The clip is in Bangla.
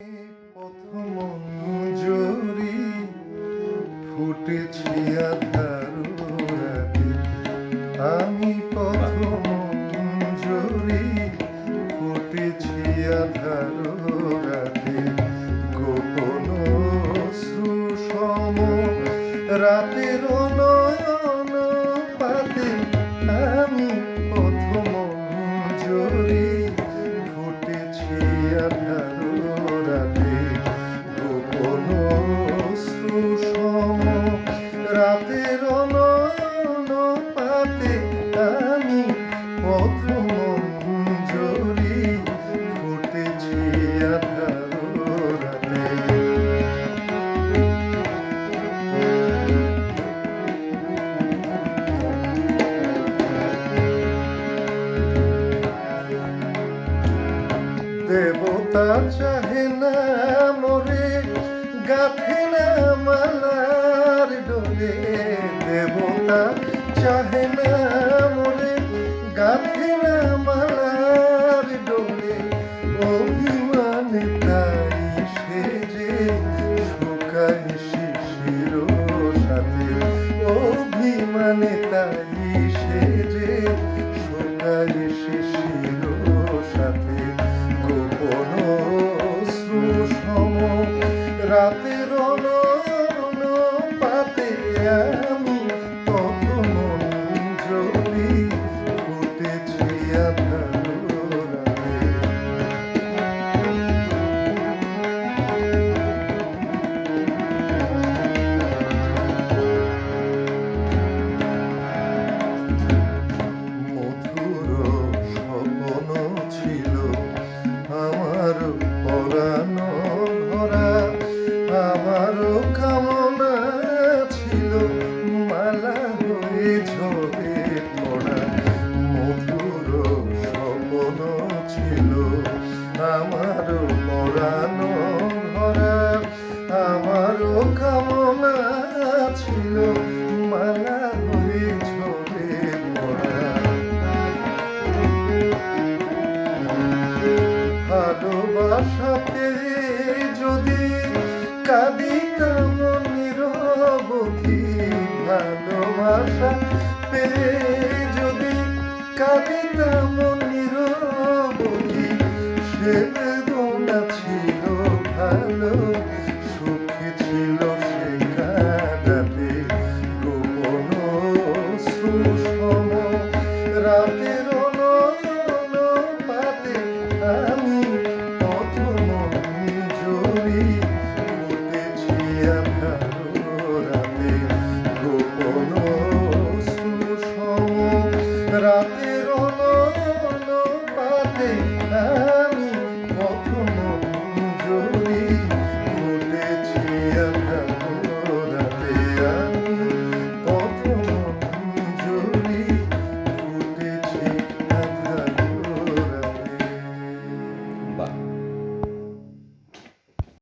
প্রথম জরি ফুটেছি আধার রাতে। আমি প্রথম জরি ফুটেছি আধার রাতে। গোপন সুষম রাতের নয়ন পাতে। আমি প্রথম জরি ফুটেছি আধার দেবতা চাহে না মরে গাথে না মালার ডোরে দেবতা চাহে সাথে অভিমানে তাই সে যে শুকায় শিশির সাথে গোপন সুষম রাতের পাতে ছিল। আমার পরানো ভরা আমার কামনা ছিল। মালা হয়ে ঝরে পড়া ভালোবাসাতে যদি কাঁদিতাম নিরবধি ভালোবাসা পেয়ে ছেলে গোনা ছিল ভালো, সুখী ছিল সে কাদাতে গোপন সুষম, রাতের পাতে আমি প্রথম জড়ি উঠেছি আধারো রাতে। গোপন সুষম, রাতের পাতে আমি